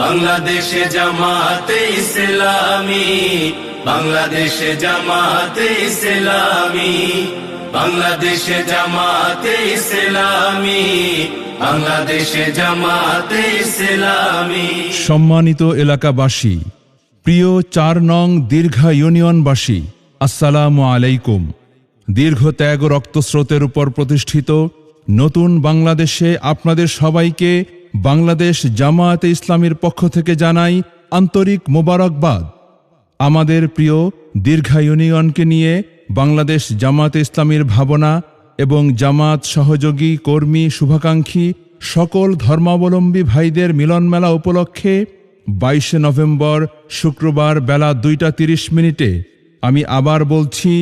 বাংলাদেশে জামাতে ইসলামী, বাংলাদেশে জামাতে ইসলামী, বাংলাদেশে জামাতে ইসলামী, বাংলাদেশে জামাতে ইসলামী। সম্মানিত এলাকাবাসী, প্রিয় চার নং দীর্ঘা ইউনিয়নবাসী, আসসালামু আলাইকুম। দীর্ঘ ত্যাগ রক্তস্রোতের উপর প্রতিষ্ঠিত নতুন বাংলাদেশে আপনাদের সবাইকে বাংলাদেশ জামায়াতে ইসলামীর পক্ষ থেকে জানাই আন্তরিক মোবারকবাদ। আমাদের প্রিয় দীর্ঘা ইউনিয়নকে নিয়ে বাংলাদেশ জামায়াতে ইসলামীর ভাবনা এবং জামাত সহযোগী, কর্মী, শুভাকাঙ্ক্ষী সকল ধর্মাবলম্বী ভাইদের মিলনমেলা উপলক্ষে বাইশে নভেম্বর শুক্রবার বেলা দুইটা তিরিশ মিনিটে আমি আবার বলছি,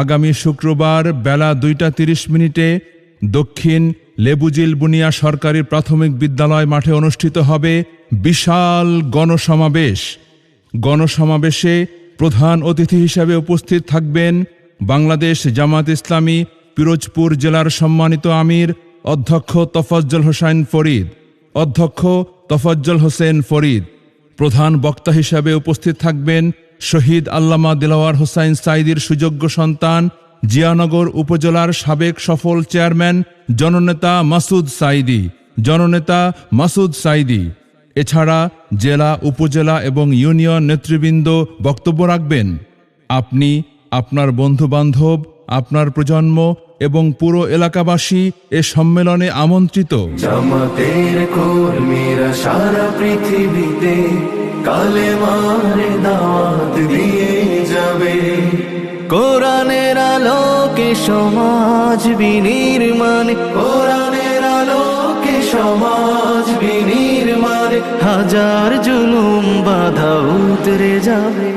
আগামী শুক্রবার বেলা দুইটা তিরিশ মিনিটে দক্ষিণ লেবুজিল বুনিয়া সরকারি প্রাথমিক বিদ্যালয় মাঠে অনুষ্ঠিত হবে বিশাল গণসমাবেশ। গণসমাবেশে প্রধান অতিথি হিসাবে উপস্থিত থাকবেন বাংলাদেশ জামাত ইসলামী পিরোজপুর জেলার সম্মানিত আমির অধ্যক্ষ তফজ্জল হোসাইন ফরিদ। অধ্যক্ষ তফজ্জল হোসেন ফরিদ। প্রধান বক্তা হিসাবে উপস্থিত থাকবেন শহীদ আল্লামা দিলাওয়ার হোসাইন সাইদির সুযোগ্য সন্তান জিয়ানগর উপজেলার সাবেক সফল চেয়ারম্যান জননেতা মাসুদ সাইদি, জননেতা মাসুদ সাইদি। এছাড়া জেলা, উপজেলা এবং ইউনিয়ন নেতৃবৃন্দ বক্তব্য রাখবেন। আপনি, আপনার বন্ধুবান্ধব, আপনার প্রজন্ম এবং পুরো এলাকাবাসী এ সম্মেলনে আমন্ত্রিত। পৃথিবীতে কালে মারে দিয়ে যাবে। কোরআনের আলোকে সমাজ বিনির্মাণ কোরআনের আলোকে সমাজ বিনির্মাণ হাজার জুলুম বাধা উতরে যাবে।